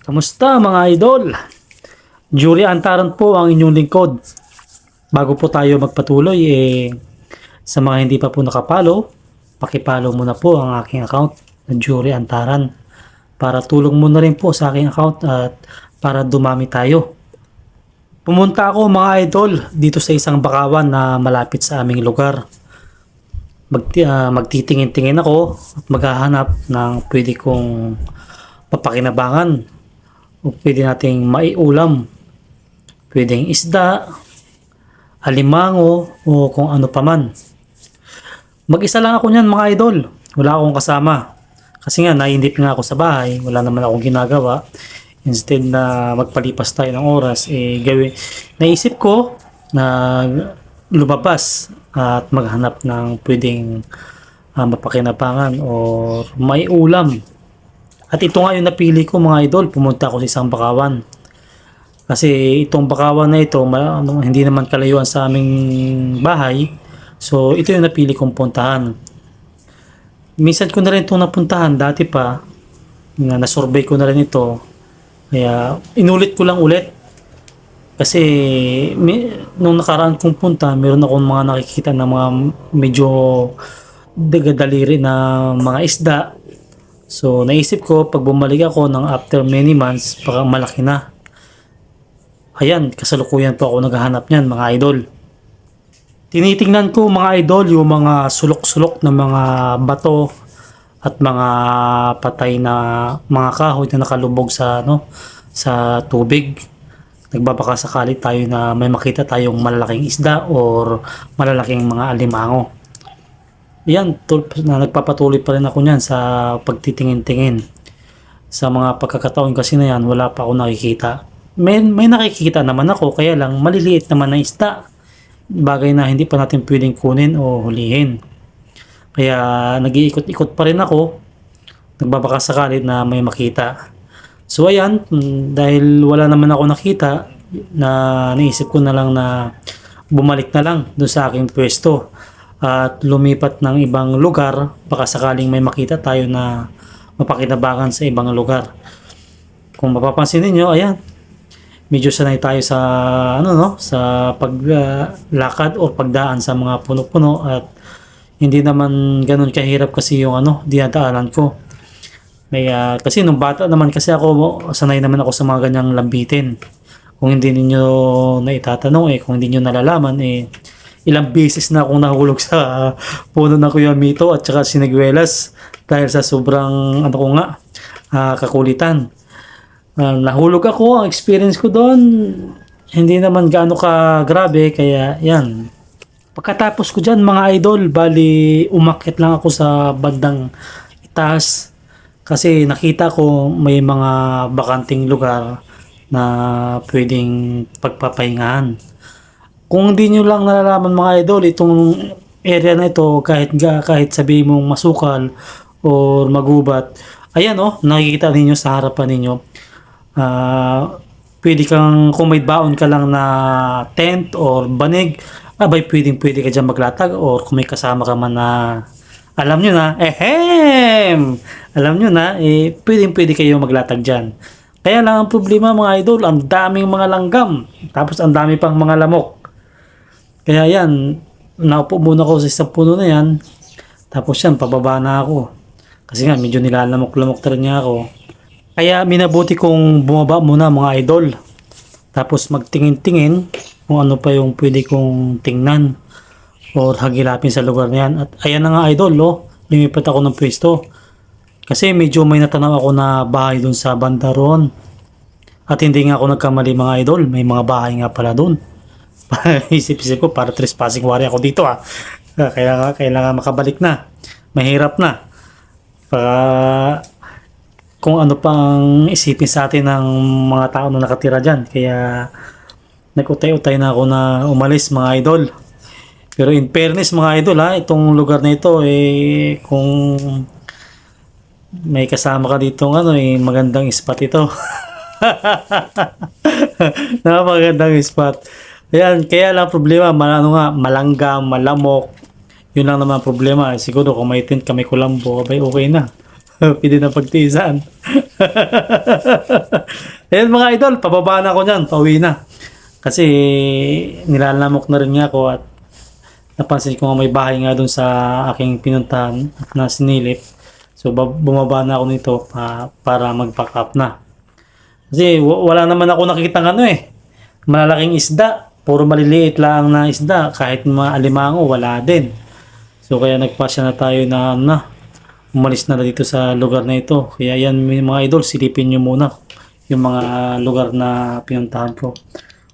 Kamusta mga idol? Jury Antaran po ang inyong lingkod. Bago po tayo magpatuloy, eh, sa mga hindi pa po nakapalo, pakipalo muna po ang aking account na Jury Antaran para tulong mo na rin po sa aking account at para dumami tayo. Pumunta ako mga idol dito sa isang bakawan na malapit sa aming lugar. Magti, ah, magtitingin-tingin ako at maghahanap ng pwede kong papakinabangan o pwede nating maiulam. Pwedeng isda, alimango, o kung ano pa man. Mag-isa lang ako niyan mga idol. Wala akong kasama. Kasi nga, nainip nga ako sa bahay. Wala naman akong ginagawa. Instead na magpalipas tayo ng oras, eh, gawin. Naisip ko na lumabas at maghanap ng pwedeng ah, mapakinabangan o may ulam. At ito nga yung napili ko mga idol. Pumunta ako sa isang bakawan. Kasi itong bakawan na ito, ano, hindi naman kalayuan sa aming bahay. So, ito yung napili kong puntahan. Minsan ko na rin itong napuntahan dati pa. Na nasurvey ko na rin ito. Kaya, inulit ko lang ulit. Kasi, mi, nung nakaraan kong punta, meron akong mga nakikita na mga medyo dagadaliri na mga isda. So, naisip ko, pag bumalik ako ng after many months, baka malaki na. Ayan, kasalukuyan po ako naghahanap niyan, mga idol. Tinitingnan ko mga idol yung mga sulok-sulok na mga bato at mga patay na mga kahoy na nakalubog sa ano sa tubig. Nagbabaka sakali tayo na may makita tayong malalaking isda or malalaking mga alimango. Yan, na nagpapatuloy pa rin ako niyan sa pagtitingin-tingin. Sa mga pagkakataon kasi na yan, wala pa ako nakikita. May, may nakikita naman ako, kaya lang maliliit naman na isda. Bagay na hindi pa natin pwedeng kunin o hulihin. Kaya nag-iikot-ikot pa rin ako. Nagbabaka sakali na may makita. So ayan, dahil wala naman ako nakita, na naisip ko na lang na bumalik na lang doon sa aking pwesto at lumipat ng ibang lugar baka sakaling may makita tayo na mapakinabangan sa ibang lugar. Kung mapapansin niyo, ayan, medyo sanay tayo sa ano no, sa paglakad o pagdaan sa mga puno-puno at hindi naman ganun kahirap kasi yung ano, dinadaanan ko. May, ah, kasi nung bata naman kasi ako, sanay naman ako sa mga ganyang lambitin. Kung hindi ninyo na itatanong eh, kung hindi nyo nalalaman eh, ilang beses na akong nahulog sa puno ng Kuya Mito at saka siniguelas dahil sa sobrang ano ko nga, ah, kakulitan. Ah, nahulog ako, ang experience ko doon, hindi naman gaano ka grabe, kaya yan. Pagkatapos ko dyan mga idol, bali umakyat lang ako sa bandang itaas kasi nakita ko may mga bakanting lugar na pwedeng pagpapahingahan. Kung hindi nyo lang nalalaman mga idol, itong area na ito, kahit, kahit sabihin mong masukal or magubat, ayan oh, nakikita ninyo sa harapan ninyo, ah pwede kang, kung may baon ka lang na tent or banig, abay pwedeng pwede ka dyan maglatag or kung may kasama ka man na alam nyo na, ehem! Alam nyo na, eh, pwedeng pwede kayo maglatag dyan. Kaya lang ang problema mga idol, ang daming mga langgam. Tapos ang dami pang mga lamok. Kaya yan, naupo muna ako sa isang puno na yan. Tapos yan, pababa na ako. Kasi nga, medyo nilalamok-lamok talaga niya ako. Kaya minabuti kong bumaba muna mga idol. Tapos magtingin-tingin kung ano pa yung pwede kong tingnan or hagilapin sa lugar na yan. At ayan na nga idol, oh, lumipat ako ng pwesto. Kasi medyo may natanaw ako na bahay dun sa banda roon. At hindi nga ako nagkamali mga idol, may mga bahay nga pala dun. Isip-isip ko, para trespassing wari ako dito ah. Kaya kailangan makabalik na. Mahirap na. Para kung ano pang isipin sa atin ng mga tao na nakatira dyan. Kaya nagutay-utay na ako na umalis mga idol. Pero in fairness mga idol ha, itong lugar na ito eh kung may kasama ka dito ano eh magandang spot ito. Napakagandang spot. Ayan, kaya lang problema, mal, ano nga, malanggam, malamok. Yun lang naman problema. Siguro kung may tent ka, may kulambo, abay okay na. Pwede na pagtiisan. Ayan mga idol, pababa na ako dyan, pauwi na. Kasi nilalamok na rin nga ako at napansin ko nga may bahay nga doon sa aking pinuntahan na sinilip. So ba- bumaba na ako nito pa- para mag-pack up na. Kasi wa- wala naman ako nakikita ano eh. Malalaking isda. Puro maliliit lang na isda. Kahit mga alimango, wala din. So kaya nagpasya na tayo na na. Umalis na na dito sa lugar na ito. Kaya yan mga idol, silipin nyo muna yung mga lugar na pinuntahan ko.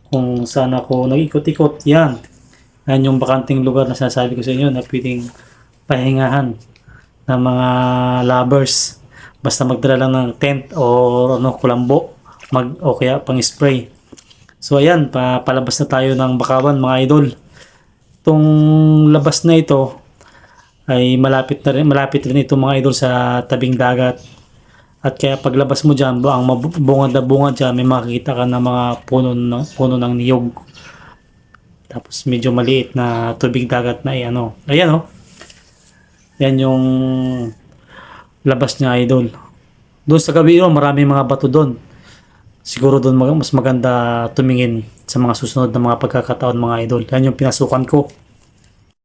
Kung saan ako nag-ikot-ikot, yan. Yan yung bakanting lugar na sinasabi ko sa inyo na pwedeng pahingahan ng mga lovers. Basta magdala lang ng tent o ano, kulambo mag, o kaya pang spray. So ayan, pa, palabas na tayo ng Bakawan mga idol. Itong labas na ito ay malapit na rin, malapit rin ito mga idol sa tabing dagat. At kaya paglabas mo dyan, bu- ang mab- bungad na bungad dyan, may makikita ka ng mga puno, ng, puno ng niyog. Tapos medyo maliit na tubig dagat na eh, ano. Ayan oh. Yan yung labas niya idol. Doon sa gabi oh, maraming mga bato doon. Siguro doon mas maganda tumingin sa mga susunod na mga pagkakataon mga idol. Yan yung pinasukan ko.